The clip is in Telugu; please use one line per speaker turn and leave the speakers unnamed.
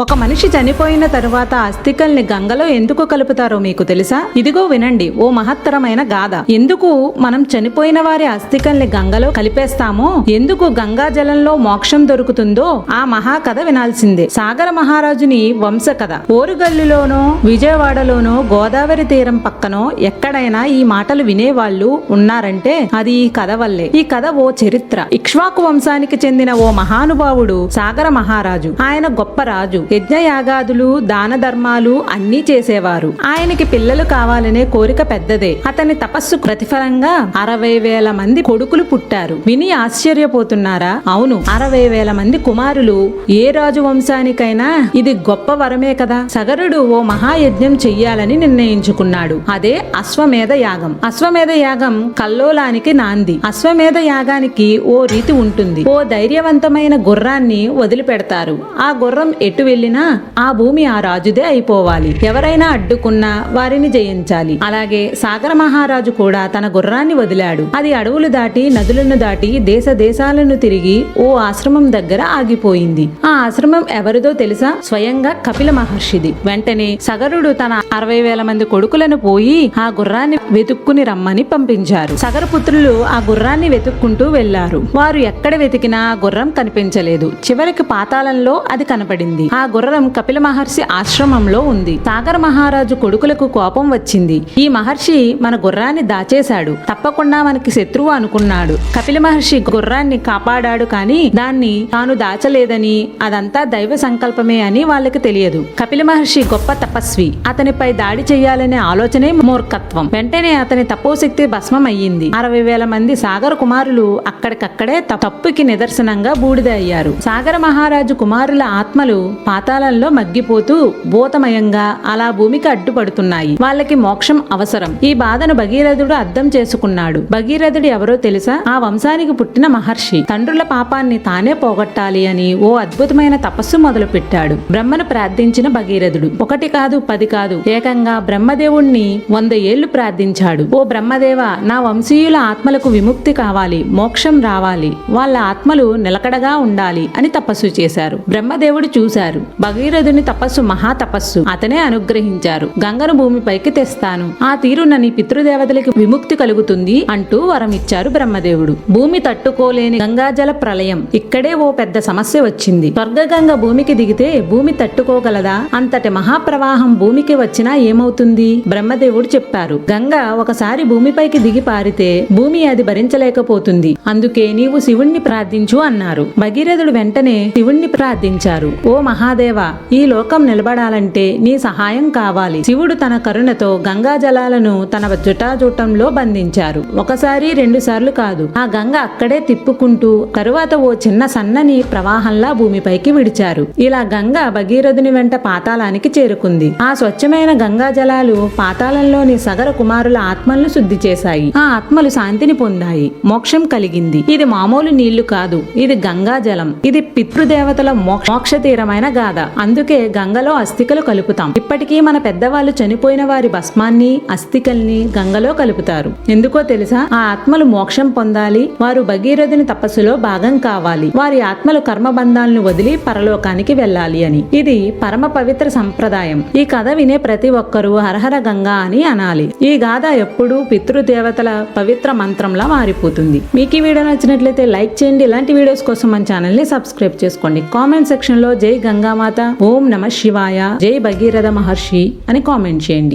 ఒక మనిషి చనిపోయిన తరువాత అస్థికల్ని గంగలో ఎందుకు కలుపుతారో మీకు తెలుసా? ఇదిగో వినండి ఓ మహత్తరమైన గాథ. ఎందుకు మనం చనిపోయిన వారి అస్థికల్ని గంగలో కలిపేస్తామో? ఎందుకు గంగా జలంలో మోక్షం దొరుకుతుందో ఆ మహాకథ వినాల్సిందే. సాగర మహారాజుని వంశ కథ ఓరుగల్లులోనో విజయవాడలోనో గోదావరి తీరం పక్కనో ఎక్కడైనా ఈ మాటలు వినేవాళ్ళు ఉన్నారంటే అది ఈ కథ వల్లే. ఈ కథ ఓ చరిత్ర. ఇక్ష్వాకు వంశానికి చెందిన ఓ మహానుభావుడు సాగర మహారాజు. ఆయన గొప్ప రాజు. యజ్ఞయాగాదులు దాన ధర్మాలు అన్నీ చేసేవారు. ఆయనకి పిల్లలు కావాలనే కోరిక పెద్దదే. అతని తపస్సు ప్రతిఫలంగా అరవై వేల మంది కొడుకులు పుట్టారు. విని ఆశ్చర్యపోతున్నారా? అవును అరవై వేల మంది కుమారులు ఏ రాజు వంశానికైనా ఇది గొప్ప వరమే కదా? సగరుడు ఓ మహాయజ్ఞం చెయ్యాలని నిర్ణయించుకున్నాడు. అదే అశ్వమేధ యాగం. అశ్వమేధ యాగం కల్లోలానికి నాంది. అశ్వమేధ యాగానికి ఓ రీతి ఉంటుంది. ఓ ధైర్యవంతమైన గుర్రాన్ని వదిలిపెడతారు. ఆ గుర్రం ఎటు వెళ్ళినా ఆ భూమి ఆ రాజుదే అయిపోవాలి. ఎవరైనా అడ్డుకున్నా వారిని జయించాలి. అలాగే సాగర మహారాజు కూడా తన గుర్రాన్ని వదిలాడు. అది అడవులు దాటి నదులను దాటి దేశ దేశాలను తిరిగి ఓ ఆశ్రమం దగ్గర ఆగిపోయింది. ఆ ఆశ్రమం ఎవరిదో తెలుసా? స్వయంగా కపిల మహర్షిది. వెంటనే సగరుడు తన అరవై వేల మంది కొడుకులను పోయి ఆ గుర్రాన్ని వెతుక్కుని రమ్మని పంపించారు. సగరపుత్రులు ఆ గుర్రాన్ని వెతుక్కుంటూ వెళ్ళారు వారు ఎక్కడ వెతికినా ఆ గుర్రం కనిపించలేదు. చివరికి పాతాళంలో అది కనపడింది. ఆ గుర్రం కపిల మహర్షి ఆశ్రమంలో ఉంది. సాగర మహారాజు కొడుకులకు కోపం వచ్చింది. ఈ మహర్షి మన గుర్రాన్ని దాచేశాడు. తప్పకుండా మనకి శత్రువు అనుకున్నాడు. కపిల మహర్షి గుర్రాన్ని కాపాడాడు కానీ దాన్ని తాను దాచలేదని అదంతా దైవ సంకల్పమే అని వాళ్ళకి తెలియదు. కపిల మహర్షి గొప్ప తపస్వి. అతనిపై దాడి చేయాలనే ఆలోచనే మూర్ఖత్వం. వెంటనే అతని తపోశక్తి భస్మం అయ్యింది అరవై వేల మంది సాగర కుమారులు అక్కడికక్కడే త- తప్పుకి నిదర్శనంగా బూడిద అయ్యారు. సాగర మహారాజు కుమారుల ఆత్మలు పాతాళంలో మగ్గిపోతూ భూతమయంగా అలా భూమికి అడ్డుపడుతున్నాయి. వాళ్ళకి మోక్షం అవసరం. ఈ బాధను భగీరథుడు అర్థం చేసుకున్నాడు. భగీరథుడు ఎవరో తెలుసా? ఆ వంశానికి పుట్టిన మహర్షి. తండ్రుల పాపాన్ని తానే పోగొట్టాలి అని ఓ అద్భుతమైన తపస్సు మొదలు పెట్టాడు బ్రహ్మను ప్రార్థించిన భగీరథుడు. ఒకటి కాదు పది కాదు. ఏకంగా బ్రహ్మదేవుణ్ణి వంద ఏళ్ళు ప్రార్థించాడు. ఓ బ్రహ్మదేవ నా వంశీయుల ఆత్మలకు విముక్తి కావాలి మోక్షం రావాలి. వాళ్ళ ఆత్మలు నిలకడగా ఉండాలి అని తపస్సు చేశారు. బ్రహ్మదేవుడు చూశారు. భగీరథుని తపస్సు మహా తపస్సు. అతనే అనుగ్రహించారు. గంగను భూమిపైకి తెస్తాను. ఆ తీరున నీ పితృదేవతలకి విముక్తి కలుగుతుంది అంటూ వరం ఇచ్చారు బ్రహ్మదేవుడు. భూమి తట్టుకోలేని గంగాజల ప్రళయం. ఇక్కడే ఓ పెద్ద సమస్య వచ్చింది. స్వర్గగంగ భూమికి దిగితే భూమి తట్టుకోగలదా? అంతటి మహాప్రవాహం భూమికి వచ్చినా ఏమవుతుంది? బ్రహ్మదేవుడు చెప్పారు. గంగ ఒకసారి భూమిపైకి దిగి పారితే భూమి అది భరించలేకపోతుంది. అందుకే నీవు శివుణ్ణి ప్రార్థించు అన్నారు. భగీరథుడు వెంటనే శివుణ్ణి ప్రార్థించారు. ఓ మహా మహాదేవ ఈ లోకం నిలబడాలంటే నీ సహాయం కావాలి. శివుడు తన కరుణతో గంగా జలాలను తన జటాజూటంలో బంధించారు. ఒకసారి రెండు సార్లు కాదు ఆ గంగ అక్కడే తిప్పుకుంటూ తరువాత ఓ చిన్న సన్నని ప్రవాహంలా భూమిపైకి విడిచారు. ఇలా గంగ భగీరథుని వెంట పాతాళానికి చేరుకుంది. ఆ స్వచ్ఛమైన గంగా జలాలు పాతాళంలోని సగర కుమారుల ఆత్మలను శుద్ధి చేశాయి. ఆ ఆత్మలు శాంతిని పొందాయి. మోక్షం కలిగింది. ఇది మామూలు నీళ్ళు కాదు. ఇది గంగా జలం. ఇది పితృదేవతల మోక్ష తీరమైన గాథ అందుకే గంగలో అస్థికలు కలుపుతాం. ఇప్పటికీ మన పెద్దవాళ్ళు చనిపోయిన వారి భస్మాన్ని అస్థికల్ని గంగలో కలుపుతారు. ఎందుకో తెలుసా? ఆ ఆత్మలు మోక్షం పొందాలి. వారు భగీరథుని తపస్సులో భాగం కావాలి. వారి ఆత్మలు కర్మబంధాలను వదిలి పరలోకానికి వెళ్ళాలి అని. ఇది పరమ పవిత్ర సంప్రదాయం. ఈ కథ వినే ప్రతి ఒక్కరూ హరహర గంగా అని అనాలి. ఈ గాథ ఎప్పుడూ పితృదేవతల పవిత్ర మంత్రంలా మారిపోతుంది. మీకు ఈ వీడియో నచ్చినట్లయితే లైక్ చేయండి. ఇలాంటి వీడియోస్ కోసం మన ఛానల్ని సబ్స్క్రైబ్ చేసుకోండి. కామెంట్ సెక్షన్లో జై గంగామాత ఓం నమ శివాయ జై భగీరథ మహర్షి అని కామెంట్ చేయండి.